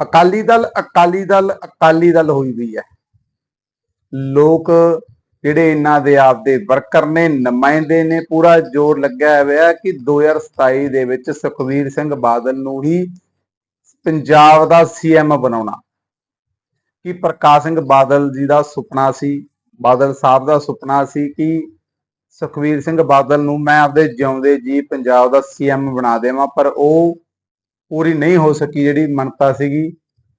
ਅਕਾਲੀ ਦਲ ਅਕਾਲੀ ਦਲ ਅਕਾਲੀ ਦਲ ਹੋਈ ਵੀ ਹੈ। ਲੋਕ ਜਿਹੜੇ ਇਹਨਾਂ ਦੇ ਆਪਦੇ ਵਰਕਰ ਨੇ, ਨੁਮਾਇੰਦੇ ਨੇ, ਪੂਰਾ ਜ਼ੋਰ ਲੱਗਿਆ ਹੋਇਆ ਕਿ 2027 ਦੇ ਵਿੱਚ ਸੁਖਵੀਰ ਸਿੰਘ ਬਾਦਲ ਨੂੰ ਹੀ ਪੰਜਾਬ ਦਾ ਸੀਐਮ ਬਣਾਉਣਾ। ਕਿ ਪ੍ਰਕਾਸ਼ ਸਿੰਘ ਬਾਦਲ ਜੀ ਦਾ ਸੁਪਨਾ ਸੀ? ਬਾਦਲ ਸਾਹਿਬ ਦਾ ਸੁਪਨਾ ਸੀ ਕਿ ਸੁਖਵੀਰ ਸਿੰਘ ਬਾਦਲ ਨੂੰ ਮੈਂ ਆਪਦੇ ਜਿਉਂਦੇ ਜੀ ਪੰਜਾਬ ਦਾ ਸੀਐਮ ਬਣਾ ਦੇਵਾਂ, ਪਰ ਉਹ ਪੂਰੀ ਨਹੀਂ ਹੋ ਸਕੀ ਜਿਹੜੀ ਮੰਨਤਾ ਸੀਗੀ।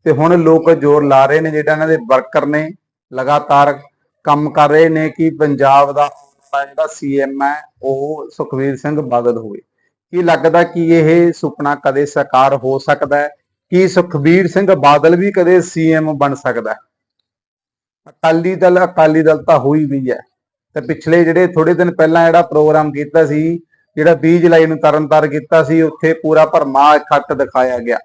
ਤੇ ਹੁਣ ਲੋਕ ਜ਼ੋਰ ਲਾ ਰਹੇ ਨੇ, ਜਿਹੜਾ ਇਹਨਾਂ ਦੇ ਵਰਕਰ ਨੇ ਲਗਾਤਾਰ ਕੰਮ ਕਰ ਰਹੇ ਨੇ ਕਿ ਪੰਜਾਬ ਦਾ ਜਿਹੜਾ ਸੀਐਮ ਹੈ, ਉਹ ਸੁਖਵੀਰ ਸਿੰਘ ਬਾਦਲ ਹੋਵੇ। ਕੀ ਲੱਗਦਾ ਕਿ ਇਹ ਸੁਪਨਾ ਕਦੇ ਸਾਕਾਰ ਹੋ ਸਕਦਾ ਹੈ? ਕਿ ਸੁਖਬੀਰ ਸਿੰਘ ਬਾਦਲ ਵੀ ਕਦੇ ਸੀਐਮ ਬਣ ਸਕਦਾ ਅਕਾਲੀ ਦਲ ਅਕਾਲੀ ਦਲ ਤਾਂ ਹੋਈ ਵੀ ਹੈ। ਤੇ ਪਿਛਲੇ ਜਿਹੜੇ ਥੋੜੇ ਦਿਨ ਪਹਿਲਾਂ ਜਿਹੜਾ ਪ੍ਰੋਗਰਾਮ ਕੀਤਾ ਸੀ ਜਿਹੜਾ 20 ਜੁਲਾਈ ਨੂੰ ਤਰਨਤਾਰ ਕੀਤਾ ਸੀ, ਉੱਥੇ ਪੂਰਾ ਭਰਮਾ ਇਕੱਠ ਦਿਖਾਇਆ ਗਿਆ।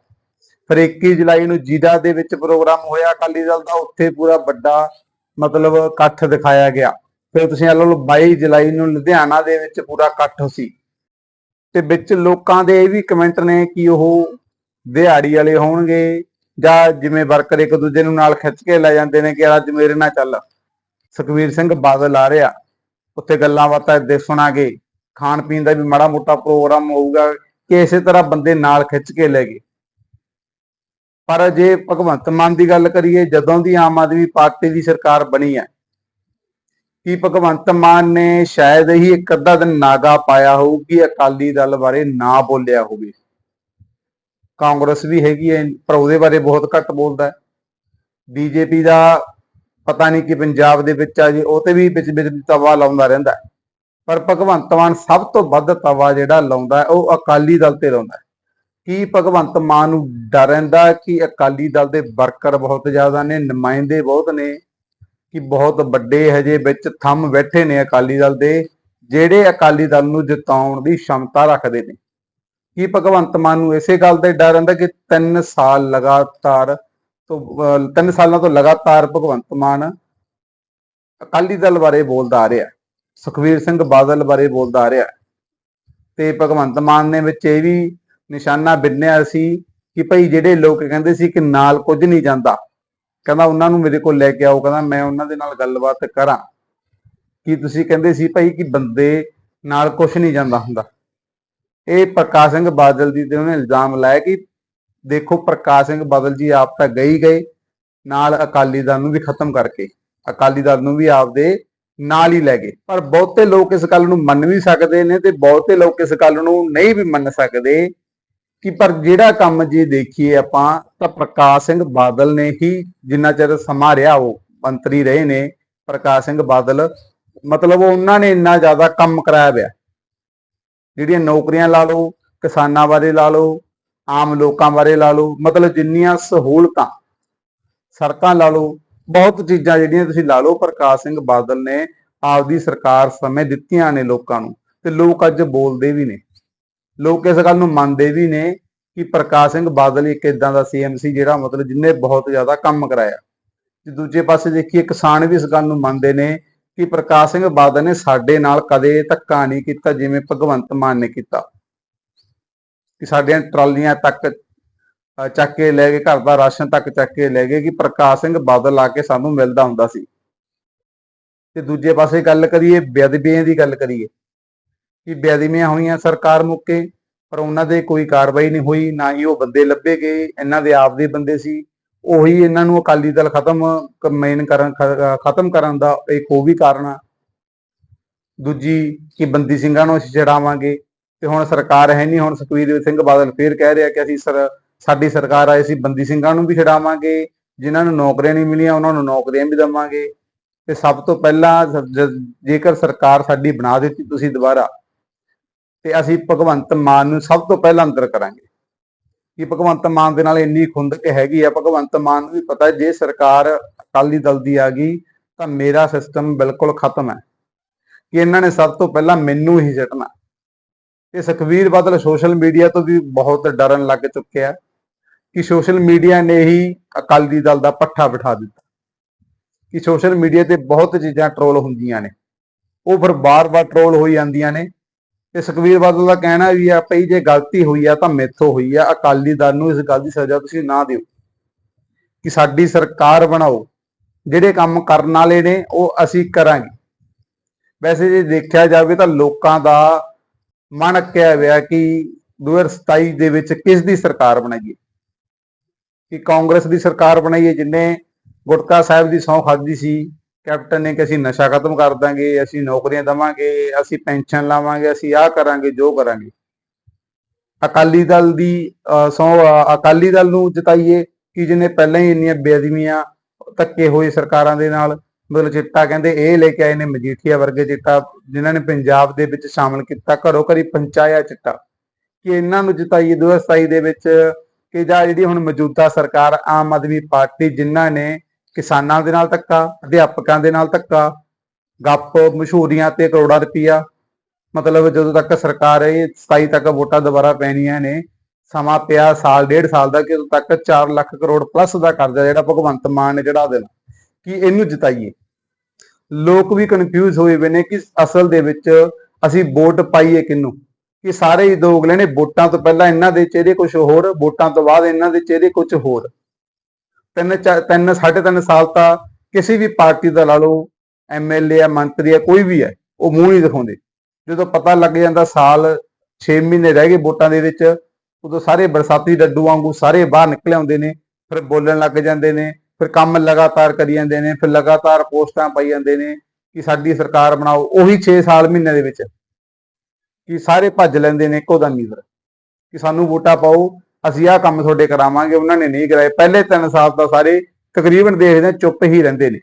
ਫਿਰ 21 ਜੁਲਾਈ ਨੂੰ ਜੀਦਾ ਦੇ ਵਿੱਚ ਪ੍ਰੋਗਰਾਮ ਹੋਇਆ, ਅਕਾਲੀ ਦਲ ਦਾ, ਉੱਥੇ ਪੂਰਾ ਵੱਡਾ ਮਤਲਬ ਇਕੱਠ ਦਿਖਾਇਆ ਗਿਆ। ਫਿਰ ਤੁਸੀਂ ਲਓ 22 ਜੁਲਾਈ ਨੂੰ ਲੁਧਿਆਣਾ ਦੇ ਵਿੱਚ ਪੂਰਾ ਇਕੱਠ ਸੀ। ਤੇ ਵਿੱਚ ਲੋਕਾਂ ਦੇ ਇਹ ਵੀ ਕਮੈਂਟ ਨੇ ਕਿ ਉਹ ਦਿਹਾੜੀ ਵਾਲੇ ਹੋਣਗੇ, ਜਾਂ ਜਿਵੇਂ ਵਰਕਰ ਇੱਕ ਦੂਜੇ ਨੂੰ ਨਾਲ ਖਿੱਚ ਕੇ ਲੈ ਜਾਂਦੇ ਨੇ ਕਿ ਅੱਜ ਮੇਰੇ ਨਾਲ ਚੱਲ। ਸੁਖਵੀਰ ਸਿੰਘ ਬਾਦਲ ਆ ਰਿਹਾ। ਉੱਥੇ ਗੱਲਾਂ ਬਾਤਾਂ ਦੇ ਸੁਣਾਗੇ। ਖਾਣ ਪੀਣ ਦਾ ਵੀ ਮਾੜਾ ਮੋਟਾ ਪ੍ਰੋਗਰਾਮ ਹੋਊਗਾ ਕਿ ਇਸੇ ਤਰ੍ਹਾਂ ਬੰਦੇ ਨਾਲ ਖਿੱਚ ਕੇ ਲੈ ਗਏ। ਪਰ ਜੇ ਭਗਵੰਤ ਮਾਨ ਦੀ ਗੱਲ ਕਰੀਏ, ਜਦੋਂ ਦੀ ਆਮ ਆਦਮੀ ਪਾਰਟੀ ਦੀ ਸਰਕਾਰ ਬਣੀ ਹੈ, ਕਿ ਭਗਵੰਤ ਮਾਨ ਨੇ ਸ਼ਾਇਦ ਹੀ ਇੱਕ ਅੱਧਾ ਦਿਨ ਨਾਗਾ ਪਾਇਆ ਹੋਊ ਕਿ ਅਕਾਲੀ ਦਲ ਬਾਰੇ ਨਾ ਬੋਲਿਆ ਹੋਵੇ? ਕਾਂਗਰਸ ਵੀ ਹੈਗੀ ਹੈ, ਪਰ ਉਹਦੇ ਬਾਰੇ ਬਹੁਤ ਘੱਟ ਬੋਲਦਾ ਹੈ। ਬੀਜੇਪੀ ਦਾ ਪਤਾ ਨਹੀਂ ਕਿ ਪੰਜਾਬ ਦੇ ਵਿੱਚ ਆ ਜੀ, ਉਹ ਤੇ ਵੀ ਵਿੱਚ ਵਿੱਚ ਤਵਾ ਲਾਉਂਦਾ ਰਹਿੰਦਾ ਹੈ। ਪਰ ਭਗਵੰਤ ਮਾਨ ਸਭ ਤੋਂ ਵੱਧ ਤਵਾ ਜਿਹੜਾ ਲਾਉਂਦਾ ਉਹ ਅਕਾਲੀ ਦਲ ਤੇ ਲਾਉਂਦਾ ਹੈ। ਕੀ ਭਗਵੰਤ ਮਾਨ ਨੂੰ ਡਰ ਰਹਿੰਦਾ ਕਿ ਅਕਾਲੀ ਦਲ ਦੇ ਵਰਕਰ ਬਹੁਤ ਜ਼ਿਆਦਾ ਨੇ, ਨੁਮਾਇੰਦੇ ਬਹੁਤ ਨੇ, ਕਿ ਬਹੁਤ ਵੱਡੇ ਹਜੇ ਵਿੱਚ ਥੰਮ ਬੈਠੇ ਨੇ ਅਕਾਲੀ ਦਲ ਦੇ, ਜਿਹੜੇ ਅਕਾਲੀ ਦਲ ਨੂੰ ਜਿਤਾਉਣ ਦੀ ਸ਼ਮਤਾ ਰੱਖਦੇ ਨੇ ਕੀ ਭਗਵੰਤ ਮਾਨ ਨੂੰ ਇਸੇ ਗੱਲ ਦਾ ਡਰ ਰਹਿੰਦਾ ਕਿ 3 ਸਾਲ ਲਗਾਤਾਰ ਤੋਂ 3 ਸਾਲਾਂ ਤੋਂ ਲਗਾਤਾਰ ਭਗਵੰਤ ਮਾਨ ਅਕਾਲੀ ਦਲ ਬਾਰੇ ਬੋਲਦਾ ਆ ਰਿਹਾ ਸੁਖਵੀਰ ਸਿੰਘ ਬਾਦਲ ਬਾਰੇ ਬੋਲਦਾ ਆ ਰਿਹਾ ਤੇ ਭਗਵੰਤ ਮਾਨ ਨੇ ਵਿੱਚ ਇਹ ਵੀ ਨਿਸ਼ਾਨਾ ਬਿੰਨਿਆ ਸੀ ਕਿ ਭਈ ਜਿਹੜੇ ਲੋਕ ਕਹਿੰਦੇ ਸੀ ਕਿ ਨਾਲ ਕੁਝ ਨਹੀਂ ਜਾਂਦਾ, ਕਹਿੰਦਾ ਉਹਨਾਂ ਨੂੰ ਮੇਰੇ ਕੋਲ ਲੈ ਕੇ ਆਓ, ਕਹਿੰਦਾ ਮੈਂ ਉਹਨਾਂ ਦੇ ਨਾਲ ਗੱਲਬਾਤ ਕਰਾਂ। ਕਿ ਤੁਸੀਂ ਕਹਿੰਦੇ ਸੀ ਭਾਈ ਕਿ ਬੰਦੇ ਨਾਲ ਕੁਝ ਨਹੀਂ ਜਾਂਦਾ ਹੁੰਦਾ? ਇਹ ਪ੍ਰਕਾਸ਼ ਸਿੰਘ ਬਾਦਲ ਦੀ ਤੇ ਉਹਨੇ ਇਲਜ਼ਾਮ ਲਾਇਆ ਕਿ ਦੇਖੋ ਪ੍ਰਕਾਸ਼ ਸਿੰਘ ਬਾਦਲ ਜੀ ਆਪ ਤਾਂ ਗਏ ਗਏ, ਨਾਲ ਅਕਾਲੀ ਦਲ ਨੂੰ ਵੀ ਖਤਮ ਕਰਕੇ, ਅਕਾਲੀ ਦਲ ਨੂੰ ਵੀ ਆਪਦੇ ਨਾਲ ਹੀ ਲੈ ਗਏ। ਪਰ ਬਹੁਤੇ ਲੋਕ ਇਸ ਗੱਲ ਨੂੰ ਮੰਨ ਵੀ ਸਕਦੇ ਨੇ ਤੇ ਬਹੁਤੇ ਲੋਕ ਇਸ ਗੱਲ ਨੂੰ ਨਹੀਂ ਵੀ ਮੰਨ ਸਕਦੇ ਕਿ ਪਰ ਜਿਹੜਾ ਕੰਮ ਜੇ ਦੇਖੀਏ ਆਪਾਂ, ਤਾਂ ਪ੍ਰਕਾਸ਼ ਸਿੰਘ ਬਾਦਲ ਨੇ ਹੀ ਜਿੰਨਾ ਚਿਰ ਸਮਾਂ ਰਿਹਾ ਉਹ ਮੰਤਰੀ ਰਹੇ ਨੇ, ਪ੍ਰਕਾਸ਼ ਸਿੰਘ ਬਾਦਲ, ਮਤਲਬ ਉਹਨਾਂ ਨੇ ਇੰਨਾ ਜ਼ਿਆਦਾ ਕੰਮ ਕਰਾਇਆ ਪਿਆ। ਜਿਹੜੀਆਂ ਨੌਕਰੀਆਂ ਲਾ ਲਓ, ਕਿਸਾਨਾਂ ਬਾਰੇ ਲਾ ਲਓ, ਆਮ ਲੋਕਾਂ ਬਾਰੇ ਲਾ ਲਓ, ਮਤਲਬ ਜਿੰਨੀਆਂ ਸਹੂਲਤਾਂ, ਸੜਕਾਂ ਲਾ ਲਓ ਬਹੁਤ ਚੀਜ਼ਾਂ ਜਿਹੜੀਆਂ ਤੁਸੀਂ ਲਾ ਲਓ, ਪ੍ਰਕਾਸ਼ ਸਿੰਘ ਬਾਦਲ ਨੇ ਆਪਦੀ ਸਰਕਾਰ ਸਮੇਂ ਦਿੱਤੀਆਂ ਨੇ ਲੋਕਾਂ ਨੂੰ ਤੇ ਲੋਕ ਅੱਜ ਬੋਲਦੇ ਵੀ ਨੇ। ਲੋਕ ਇਸ ਗੱਲ ਨੂੰ ਮੰਨਦੇ ਵੀ ਨੇ ਕਿ ਪ੍ਰਕਾਸ਼ ਸਿੰਘ ਬਾਦਲ ਇੱਕ ਇਦਾਂ ਦਾ ਸੀਐਮ ਸੀ ਜਿਹੜਾ ਮਤਲਬ ਜਿੰਨੇ ਬਹੁਤ ਜ਼ਿਆਦਾ ਕੰਮ ਕਰਾਇਆ। ਤੇ ਦੂਜੇ ਪਾਸੇ ਦੇਖੀਏ, ਕਿਸਾਨ ਵੀ ਇਸ ਗੱਲ ਨੂੰ ਮੰਨਦੇ ਨੇ ਕਿ ਪ੍ਰਕਾਸ਼ ਸਿੰਘ ਬਾਦਲ ਨੇ ਸਾਡੇ ਨਾਲ ਕਦੇ ਧੱਕਾ ਨਹੀਂ ਕੀਤਾ, ਜਿਵੇਂ ਭਗਵੰਤ ਮਾਨ ਨੇ ਕੀਤਾ। ਕਿ ਸਾਡੀਆਂ ਟਰਾਲੀਆਂ ਤੱਕ ਚੱਕ ਕੇ ਲੈ ਗਏ ਘਰ ਦਾ ਰਾਸ਼ਨ ਤੱਕ ਚੱਕ ਕੇ ਲੈ ਗਏ ਕਿ ਪ੍ਰਕਾਸ਼ ਸਿੰਘ ਬਾਦਲ ਆ ਕੇ ਸਾਨੂੰ ਮਿਲਦਾ ਹੁੰਦਾ ਸੀ। ਤੇ ਦੂਜੇ ਪਾਸੇ ਗੱਲ ਕਰੀਏ, ਬੇਅਦਬੀਆਂ ਦੀ ਗੱਲ ਕਰੀਏ, ਕਿ ਬੇਅਦਬੀਆਂ ਹੋਈਆਂ ਸਰਕਾਰ ਮੁੱਕੇ, ਪਰ ਉਹਨਾਂ ਦੇ ਕੋਈ ਕਾਰਵਾਈ ਨਹੀਂ ਹੋਈ, ਨਾ ਹੀ ਉਹ ਬੰਦੇ ਲੱਭੇ ਗਏ, ਇਹਨਾਂ ਦੇ ਆਪ ਦੇ ਬੰਦੇ ਸੀ। ਉਹੀ ਇਹਨਾਂ ਨੂੰ ਅਕਾਲੀ ਦਲ ਖਤਮ ਮੇਨ ਕਰਨ ਖਤਮ ਕਰਨ ਦਾ ਇੱਕ ਉਹ ਵੀ ਕਾਰਨ ਆ। ਦੂਜੀ ਕਿ ਬੰਦੀ ਸਿੰਘਾਂ ਨੂੰ ਅਸੀਂ ਛਡਾਵਾਂਗੇ। ਤੇ ਹੁਣ ਸਰਕਾਰ ਹੈ ਨਹੀਂ, ਹੁਣ ਸੁਖਬੀਰ ਸਿੰਘ ਬਾਦਲ ਫੇਰ ਕਹਿ ਰਿਹਾ ਕਿ ਅਸੀਂ ਸਰ ਸਾਡੀ ਸਰਕਾਰ ਆਏ ਸੀ, ਬੰਦੀ ਸਿੰਘਾਂ ਨੂੰ ਵੀ ਛਡਾਵਾਂਗੇ, ਜਿਨ੍ਹਾਂ ਨੂੰ ਨੌਕਰੀਆਂ ਨਹੀਂ ਮਿਲੀਆਂ, ਉਹਨਾਂ ਨੂੰ ਨੌਕਰੀਆਂ ਵੀ ਦੇਵਾਂਗੇ। ਤੇ ਸਭ ਤੋਂ ਪਹਿਲਾਂ ਜੇਕਰ ਸਰਕਾਰ ਸਾਡੀ ਬਣਾ ਦਿੱਤੀ ਤੁਸੀਂ ਦੁਬਾਰਾ, ਤੇ ਅਸੀਂ ਭਗਵੰਤ ਮਾਨ ਨੂੰ ਸਭ ਤੋਂ ਪਹਿਲਾਂ ਅੰਦਰ ਕਰਾਂਗੇ। ਕਿ ਭਗਵੰਤ ਮਾਨ ਦੇ ਨਾਲ ਇੰਨੀ ਖੁੰਦਕ ਹੈਗੀ ਆ, ਭਗਵੰਤ ਮਾਨ ਨੂੰ ਵੀ ਪਤਾ ਜੇ ਸਰਕਾਰ ਅਕਾਲੀ ਦਲ ਦੀ ਆ ਗਈ, ਤਾਂ ਮੇਰਾ ਸਿਸਟਮ ਬਿਲਕੁਲ ਖਤਮ ਹੈ। ਕਿ ਇਹਨਾਂ ਨੇ ਸਭ ਤੋਂ ਪਹਿਲਾਂ ਮੈਨੂੰ ਹੀ ਸਿੱਟਣਾ ਤੇ ਸੁਖਵੀਰ ਬਾਦਲ ਸੋਸ਼ਲ ਮੀਡੀਆ ਤੋਂ ਵੀ ਬਹੁਤ ਡਰਨ ਲੱਗ ਚੁੱਕਿਆ। ਕਿ ਸੋਸ਼ਲ ਮੀਡੀਆ ਨੇ ਹੀ ਅਕਾਲੀ ਦਲ ਦਾ ਪੱਠਾ ਬਿਠਾ ਦਿੱਤਾ। ਕਿ ਸੋਸ਼ਲ ਮੀਡੀਆ ਤੇ ਬਹੁਤ ਚੀਜ਼ਾਂ ਟਰੋਲ ਹੁੰਦੀਆਂ ਨੇ। ਉਹ ਫਿਰ ਬਾਰ-ਬਾਰ ਟਰੋਲ ਹੋਈ ਜਾਂਦੀਆਂ ਨੇ। ਤੇ ਸੁਖਵੀਰ ਬਾਦਲ ਦਾ ਕਹਿਣਾ ਵੀ ਆ, ਭਈ ਜੇ ਗਲਤੀ ਹੋਈ ਆ ਤਾਂ ਮੇਥੋਂ ਹੋਈ ਆ। ਅਕਾਲੀ ਦਲ ਨੂੰ ਇਸ ਗੱਲ ਦੀ ਸਜ਼ਾ ਤੁਸੀਂ ਨਾ ਦਿਓ। ਕਿ ਸਾਡੀ ਸਰਕਾਰ ਬਣਾਓ। ਜਿਹੜੇ ਕੰਮ ਕਰਨ ਵਾਲੇ ਨੇ, ਉਹ ਅਸੀਂ ਕਰਾਂਗੇ। ਵੈਸੇ ਜੇ ਦੇਖਿਆ ਜਾਵੇ ਤਾਂ ਲੋਕਾਂ ਦਾ ਮਨ ਅੱਕਿਆ ਹੋਇਆ ਕਿ 2027 ਦੇ ਵਿੱਚ ਕਿਸ ਦੀ ਸਰਕਾਰ ਬਣਾਈਏ? ਕਿ ਕਾਂਗਰਸ ਦੀ ਸਰਕਾਰ ਬਣਾਈਏ ਜਿਨੇ ਗੁਟਕਾ ਸਾਹਿਬ ਦੀ ਸਹੁੰ ਖਾਦੀ ਸੀ ਕੈਪਟਨ ਨੇ ਕਿ ਅਸੀਂ ਨਸ਼ਾ ਖਤਮ ਕਰ ਦਾਂਗੇ ਅਸੀਂ ਨੌਕਰੀਆਂ ਦਵਾਂਗੇ ਅਸੀਂ ਪੈਨਸ਼ਨ ਲਾਵਾਂਗੇ ਅਸੀਂ ਆਹ ਕਰਾਂਗੇ ਜੋ ਕਰਾਂਗੇ। ਅਕਾਲੀ ਦਲ ਦੀ ਅਹ, ਅਕਾਲੀ ਦਲ ਨੂੰ ਜਿਤਾਈਏ ਕਿ ਜਿਹਨੇ ਪਹਿਲਾਂ ਹੀ ਇੰਨੀਆਂ ਬੇਅਦਬੀਆਂ ਧੱਕੇ ਹੋਏ ਸਰਕਾਰਾਂ ਦੇ ਨਾਲ ਮਤਲਬ ਚਿੱਟਾ ਕਹਿੰਦੇ ਇਹ ਲੈ ਕੇ ਆਏ ਨੇ ਮਜੀਠੀਆ ਵਰਗੇ ਚਿੱਟਾ ਜਿਨ੍ਹਾਂ ਨੇ ਪੰਜਾਬ ਦੇ ਵਿੱਚ ਸ਼ਾਮਲ ਕੀਤਾ ਘਰੋ ਘਰੀ ਪਹੁੰਚਾਇਆ ਚਿੱਟਾ। ਕਿ ਇਹਨਾਂ ਨੂੰ ਜਿਤਾਈਏ 2027 ਦੇ ਵਿੱਚ ਕਿ ਜਾਂ ਜਿਹੜੀ ਹੁਣ ਮੌਜੂਦਾ ਸਰਕਾਰ, ਆਮ ਆਦਮੀ ਪਾਰਟੀ ਜਿਨ੍ਹਾਂ ਨੇ ਕਿਸਾਨਾਂ ਦੇ ਨਾਲ ਧੱਕਾ, ਅਧਿਆਪਕਾਂ ਦੇ ਨਾਲ ਧੱਕਾ, ਗੱਪ, ਮਸ਼ਹੂਰੀਆਂ ਤੇ ਕਰੋੜਾਂ ਰੁਪਈਆ, ਮਤਲਬ ਜਦੋਂ ਤੱਕ ਸਰਕਾਰ ਇਹ 27 ਤੱਕ ਵੋਟਾਂ ਦੁਬਾਰਾ ਪੈਣੀਆਂ ਨੇ, ਸਮਾਂ ਪਿਆ ਸਾਲ, ਡੇਢ ਸਾਲ ਦਾ ਕਿ ਉਦੋਂ ਤੱਕ 4 ਲੱਖ ਕਰੋੜ ਪਲੱਸ ਦਾ ਕਰਜ਼ਾ ਜਿਹੜਾ ਭਗਵੰਤ ਮਾਨ ਨੇ ਚੜਾ ਦੇਣਾ, ਕਿ ਇਹਨੂੰ ਜਿਤਾਈਏ। ਲੋਕ ਵੀ ਕਨਫਿਊਜ਼ ਹੋਏ ਹੋਏ ਨੇ ਕਿ ਅਸਲ ਦੇ ਵਿੱਚ ਅਸੀਂ ਵੋਟ ਪਾਈਏ ਕਿਹਨੂੰ? ਕਿ ਸਾਰੇ ਹੀ ਦੋਗਲੇ ਨੇ ਵੋਟਾਂ ਤੋਂ ਪਹਿਲਾਂ ਇਹਨਾਂ ਦੇ ਚਿਹਰੇ ਕੁਝ ਹੋਰ, ਵੋਟਾਂ ਤੋਂ ਬਾਅਦ ਇਹਨਾਂ ਦੇ ਚਿਹਰੇ ਕੁਝ ਹੋਰ। ਤਿੰਨ ਚਾ- ਤਿੰਨ, ਸਾਢੇ ਤਿੰਨ ਸਾਲ ਤਾਂ ਕਿਸੇ ਵੀ ਪਾਰਟੀ ਦਾ ਲਾ ਲਓ ਐਮਐਲਏ ਆ, ਮੰਤਰੀ ਆ, ਕੋਈ ਵੀ ਹੈ ਉਹ ਮੂੰਹ ਨਹੀਂ ਦਿਖਾਉਂਦੇ। ਜਦੋਂ ਪਤਾ ਲੱਗ ਜਾਂਦਾ ਸਾਲ 6 ਮਹੀਨੇ ਰਹਿ ਗਏ ਵੋਟਾਂ ਦੇ ਵਿੱਚ, ਉਦੋਂ ਸਾਰੇ ਬਰਸਾਤੀ ਡੱਡੂ ਵਾਂਗੂ ਸਾਰੇ ਬਾਹਰ ਨਿਕਲ ਆਉਂਦੇ ਨੇ, ਫਿਰ ਬੋਲਣ ਲੱਗ ਜਾਂਦੇ ਨੇ, ਫਿਰ ਕੰਮ ਲਗਾਤਾਰ ਕਰੀ ਜਾਂਦੇ ਨੇ, ਫਿਰ ਲਗਾਤਾਰ ਪੋਸਟਾਂ ਪਾਈ ਜਾਂਦੇ ਨੇ ਕਿ ਸਾਡੀ ਸਰਕਾਰ ਬਣਾਓ, ਉਹੀ 6 ਸਾਲ ਮਹੀਨੇ ਦੇ ਵਿੱਚ। ਕਿ ਸਾਰੇ ਭੱਜ ਲੈਂਦੇ ਨੇ ਇੱਕੋ ਦਮ ਹੀ ਫਿਰ, ਕਿ ਸਾਨੂੰ ਵੋਟਾਂ ਪਾਓ, ਅਸੀਂ ਆਹ ਕੰਮ ਤੁਹਾਡੇ ਕਰਾਵਾਂਗੇ, ਉਹਨਾਂ ਨੇ ਨਹੀਂ ਕਰਾਏ। ਪਹਿਲੇ 3 ਸਾਲ ਤਾਂ ਸਾਰੇ ਤਕਰੀਬਨ ਦੇਖਦੇ ਚੁੱਪ ਹੀ ਰਹਿੰਦੇ ਨੇ।